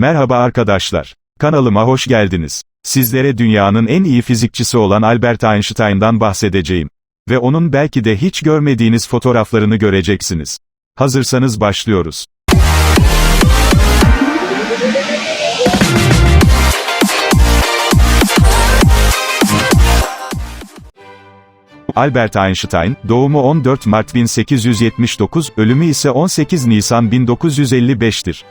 Merhaba arkadaşlar. Kanalıma hoş geldiniz. Sizlere dünyanın en iyi fizikçisi olan Albert Einstein'dan bahsedeceğim. Ve onun belki de hiç görmediğiniz fotoğraflarını göreceksiniz. Hazırsanız başlıyoruz. Albert Einstein, doğumu 14 Mart 1879, ölümü ise 18 Nisan 1955'tir.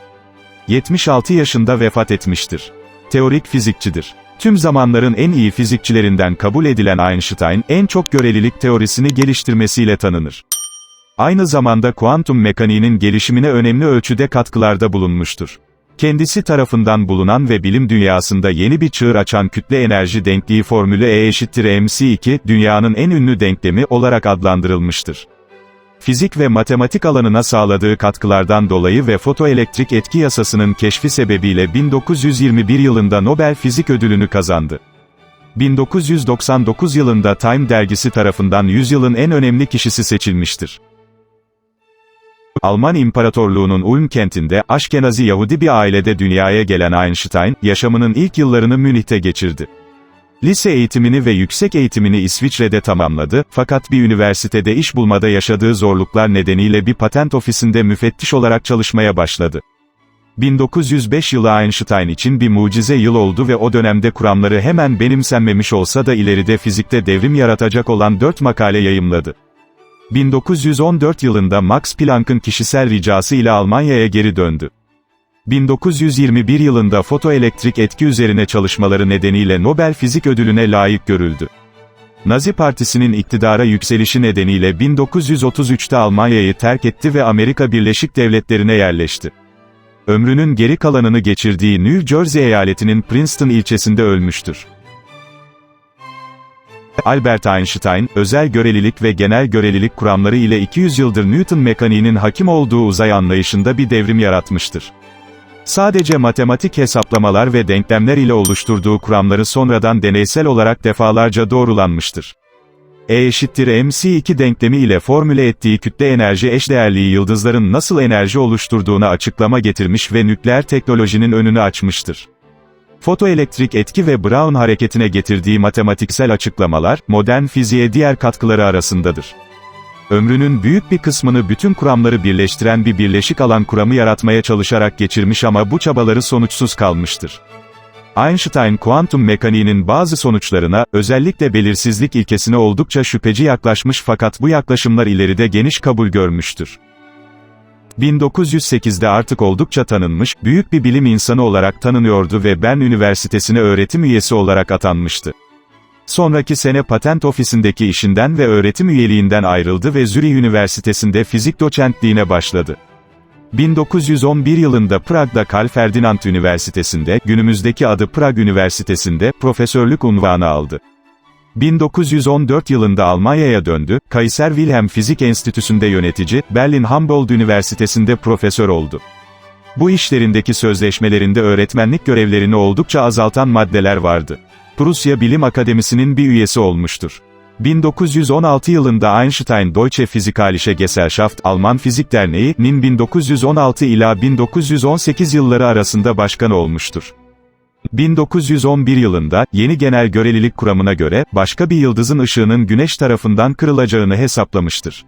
76 yaşında vefat etmiştir. Teorik fizikçidir. Tüm zamanların en iyi fizikçilerinden kabul edilen Einstein, en çok görelilik teorisini geliştirmesiyle tanınır. Aynı zamanda kuantum mekaniğinin gelişimine önemli ölçüde katkılarda bulunmuştur. Kendisi tarafından bulunan ve bilim dünyasında yeni bir çığır açan kütle enerji denkliği formülü E eşittir mc2, dünyanın en ünlü denklemi olarak adlandırılmıştır. Fizik ve matematik alanına sağladığı katkılardan dolayı ve fotoelektrik etki yasasının keşfi sebebiyle 1921 yılında Nobel Fizik Ödülünü kazandı. 1999 yılında Time dergisi tarafından yüzyılın en önemli kişisi seçilmiştir. Alman İmparatorluğu'nun Ulm kentinde, Aşkenazi Yahudi bir ailede dünyaya gelen Einstein, yaşamının ilk yıllarını Münih'te geçirdi. Lise eğitimini ve yüksek eğitimini İsviçre'de tamamladı, fakat bir üniversitede iş bulmada yaşadığı zorluklar nedeniyle bir patent ofisinde müfettiş olarak çalışmaya başladı. 1905 yılı Einstein için bir mucize yıl oldu ve o dönemde kuramları hemen benimsenmemiş olsa da ileride fizikte devrim yaratacak olan 4 makale yayımladı. 1914 yılında Max Planck'ın kişisel ricası ile Almanya'ya geri döndü. 1921 yılında fotoelektrik etki üzerine çalışmaları nedeniyle Nobel Fizik Ödülüne layık görüldü. Nazi Partisi'nin iktidara yükselişi nedeniyle 1933'te Almanya'yı terk etti ve Amerika Birleşik Devletleri'ne yerleşti. Ömrünün geri kalanını geçirdiği New Jersey eyaletinin Princeton ilçesinde ölmüştür. Albert Einstein, özel görelilik ve genel görelilik kuramları ile 200 yıldır Newton mekaniğinin hakim olduğu uzay anlayışında bir devrim yaratmıştır. Sadece matematik hesaplamalar ve denklemler ile oluşturduğu kuramları sonradan deneysel olarak defalarca doğrulanmıştır. E eşittir mc2 denklemi ile formüle ettiği kütle enerji eşdeğerliği yıldızların nasıl enerji oluşturduğuna açıklama getirmiş ve nükleer teknolojinin önünü açmıştır. Fotoelektrik etki ve Brown hareketine getirdiği matematiksel açıklamalar, modern fiziğe diğer katkıları arasındadır. Ömrünün büyük bir kısmını bütün kuramları birleştiren bir birleşik alan kuramı yaratmaya çalışarak geçirmiş ama bu çabaları sonuçsuz kalmıştır. Einstein kuantum mekaniğinin bazı sonuçlarına, özellikle belirsizlik ilkesine oldukça şüpheci yaklaşmış fakat bu yaklaşımlar ileride geniş kabul görmüştür. 1908'de artık oldukça tanınmış, büyük bir bilim insanı olarak tanınıyordu ve Bern Üniversitesi'ne öğretim üyesi olarak atanmıştı. Sonraki sene patent ofisindeki işinden ve öğretim üyeliğinden ayrıldı ve Zürih Üniversitesi'nde fizik doçentliğine başladı. 1911 yılında Prag'da Karl Ferdinand Üniversitesi'nde, günümüzdeki adı Prag Üniversitesi'nde, profesörlük unvanı aldı. 1914 yılında Almanya'ya döndü, Kaiser Wilhelm Fizik Enstitüsü'nde yönetici, Berlin Humboldt Üniversitesi'nde profesör oldu. Bu işlerindeki sözleşmelerinde öğretmenlik görevlerini oldukça azaltan maddeler vardı. Prusya Bilim Akademisi'nin bir üyesi olmuştur. 1916 yılında Einstein Deutsche Physikalische Gesellschaft Alman Fizik Derneği'nin 1916 ila 1918 yılları arasında başkan olmuştur. 1911 yılında, yeni genel görelilik kuramına göre, başka bir yıldızın ışığının güneş tarafından kırılacağını hesaplamıştır.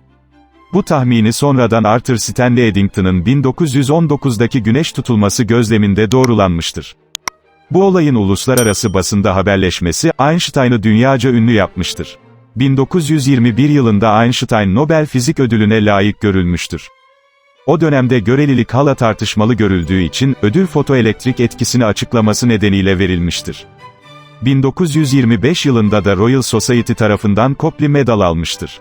Bu tahmini sonradan Arthur Stanley Eddington'ın 1919'daki güneş tutulması gözleminde doğrulanmıştır. Bu olayın uluslararası basında haberleşmesi, Einstein'ı dünyaca ünlü yapmıştır. 1921 yılında Einstein Nobel Fizik Ödülüne layık görülmüştür. O dönemde görelilik hala tartışmalı görüldüğü için, ödül fotoelektrik etkisini açıklaması nedeniyle verilmiştir. 1925 yılında da Royal Society tarafından Copley Medal almıştır.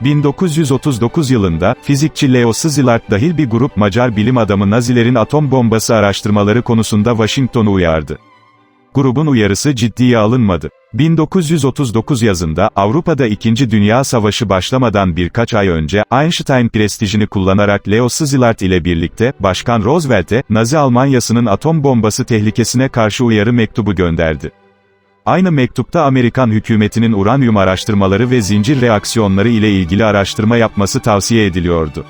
1939 yılında, fizikçi Leo Szilard dahil bir grup Macar bilim adamı Nazilerin atom bombası araştırmaları konusunda Washington'u uyardı. Grubun uyarısı ciddiye alınmadı. 1939 yazında, Avrupa'da 2. Dünya Savaşı başlamadan birkaç ay önce, Einstein prestijini kullanarak Leo Szilard ile birlikte, Başkan Roosevelt'e, Nazi Almanyası'nın atom bombası tehlikesine karşı uyarı mektubu gönderdi. Aynı mektupta Amerikan hükümetinin uranyum araştırmaları ve zincir reaksiyonları ile ilgili araştırma yapması tavsiye ediliyordu.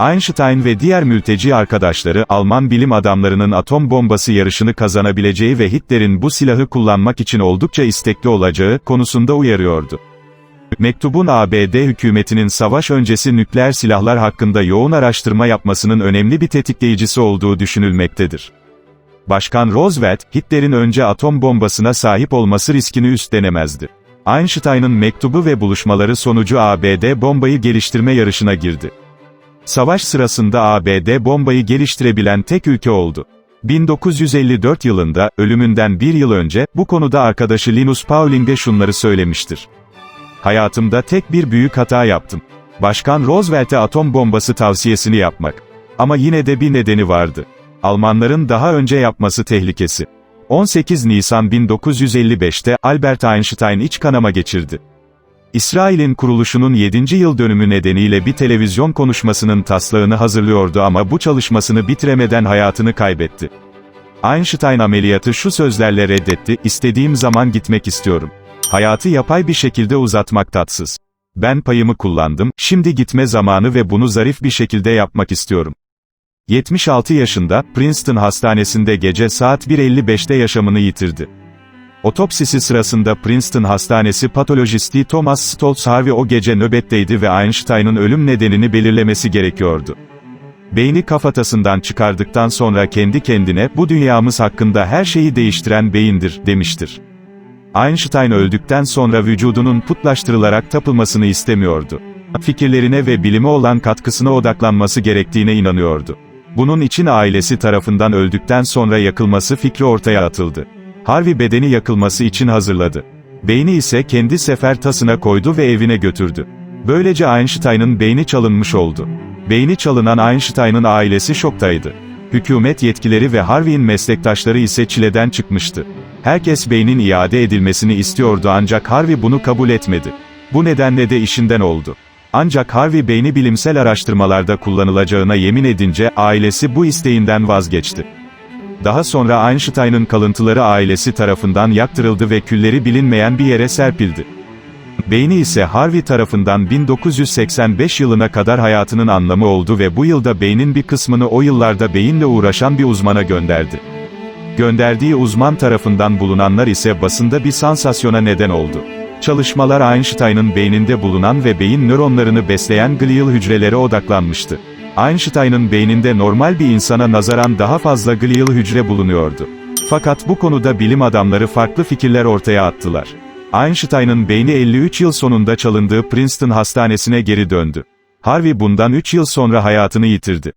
Einstein ve diğer mülteci arkadaşları, Alman bilim adamlarının atom bombası yarışını kazanabileceği ve Hitler'in bu silahı kullanmak için oldukça istekli olacağı konusunda uyarıyordu. Mektubun ABD hükümetinin savaş öncesi nükleer silahlar hakkında yoğun araştırma yapmasının önemli bir tetikleyicisi olduğu düşünülmektedir. Başkan Roosevelt, Hitler'in önce atom bombasına sahip olması riskini üstlenemezdi. Einstein'ın mektubu ve buluşmaları sonucu ABD bombayı geliştirme yarışına girdi. Savaş sırasında ABD bombayı geliştirebilen tek ülke oldu. 1954 yılında, ölümünden bir yıl önce, bu konuda arkadaşı Linus Pauling'e şunları söylemiştir. Hayatımda tek bir büyük hata yaptım. Başkan Roosevelt'e atom bombası tavsiyesini yapmak. Ama yine de bir nedeni vardı. Almanların daha önce yapması tehlikesi. 18 Nisan 1955'te Albert Einstein iç kanama geçirdi. İsrail'in kuruluşunun 7. yıl dönümü nedeniyle bir televizyon konuşmasının taslağını hazırlıyordu ama bu çalışmasını bitiremeden hayatını kaybetti. Einstein ameliyatı şu sözlerle reddetti, istediğim zaman gitmek istiyorum. Hayatı yapay bir şekilde uzatmak tatsız. Ben payımı kullandım, şimdi gitme zamanı ve bunu zarif bir şekilde yapmak istiyorum. 76 yaşında, Princeton Hastanesi'nde gece saat 1.55'te yaşamını yitirdi. Otopsisi sırasında Princeton Hastanesi patolojisti Thomas Stoltz Harvey o gece nöbetteydi ve Einstein'ın ölüm nedenini belirlemesi gerekiyordu. Beyni kafatasından çıkardıktan sonra kendi kendine, bu dünyamız hakkında her şeyi değiştiren beyindir, demiştir. Einstein öldükten sonra vücudunun putlaştırılarak tapılmasını istemiyordu. Fikirlerine ve bilime olan katkısına odaklanması gerektiğine inanıyordu. Bunun için ailesi tarafından öldükten sonra yakılması fikri ortaya atıldı. Harvey bedeni yakılması için hazırladı. Beyni ise kendi sefer tasına koydu ve evine götürdü. Böylece Einstein'ın beyni çalınmış oldu. Beyni çalınan Einstein'ın ailesi şoktaydı. Hükümet yetkileri ve Harvey'in meslektaşları ise çileden çıkmıştı. Herkes beynin iade edilmesini istiyordu ancak Harvey bunu kabul etmedi. Bu nedenle de işinden oldu. Ancak Harvey beyni bilimsel araştırmalarda kullanılacağına yemin edince, ailesi bu isteğinden vazgeçti. Daha sonra Einstein'ın kalıntıları ailesi tarafından yaktırıldı ve külleri bilinmeyen bir yere serpildi. Beyni ise Harvey tarafından 1985 yılına kadar hayatının anlamı oldu ve bu yılda beynin bir kısmını o yıllarda beyinle uğraşan bir uzmana gönderdi. Gönderdiği uzman tarafından bulunanlar ise basında bir sansasyona neden oldu. Çalışmalar Einstein'ın beyninde bulunan ve beyin nöronlarını besleyen glial hücrelere odaklanmıştı. Einstein'ın beyninde normal bir insana nazaran daha fazla glial hücre bulunuyordu. Fakat bu konuda bilim adamları farklı fikirler ortaya attılar. Einstein'ın beyni 53 yıl sonunda çalındığı Princeton Hastanesi'ne geri döndü. Harvey bundan 3 yıl sonra hayatını yitirdi.